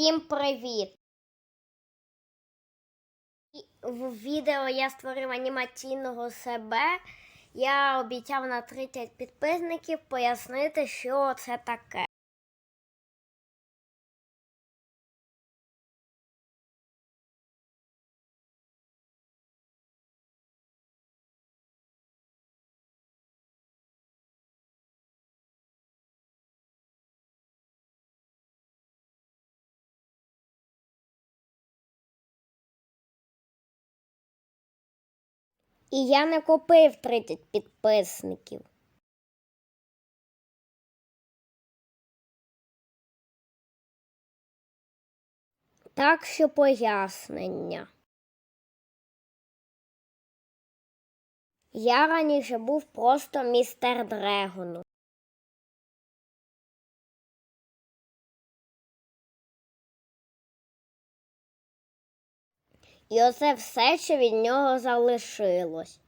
Всім привіт! В відео я створив анімаційного себе. Я обіцяв на 30 підписників пояснити, що це таке. І я не купив 30 підписників. Так що пояснення. Я раніше був просто містер Дрегону. І оце все, що від нього залишилось.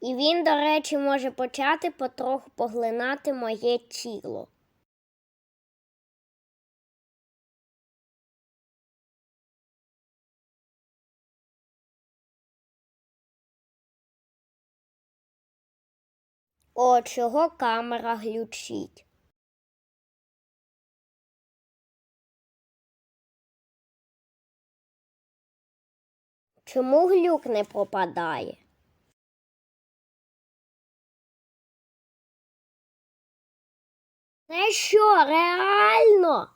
І він, до речі, може почати потроху поглинати моє тіло. О, чого камера глючить? Чому глюк не пропадає? Це що, реально?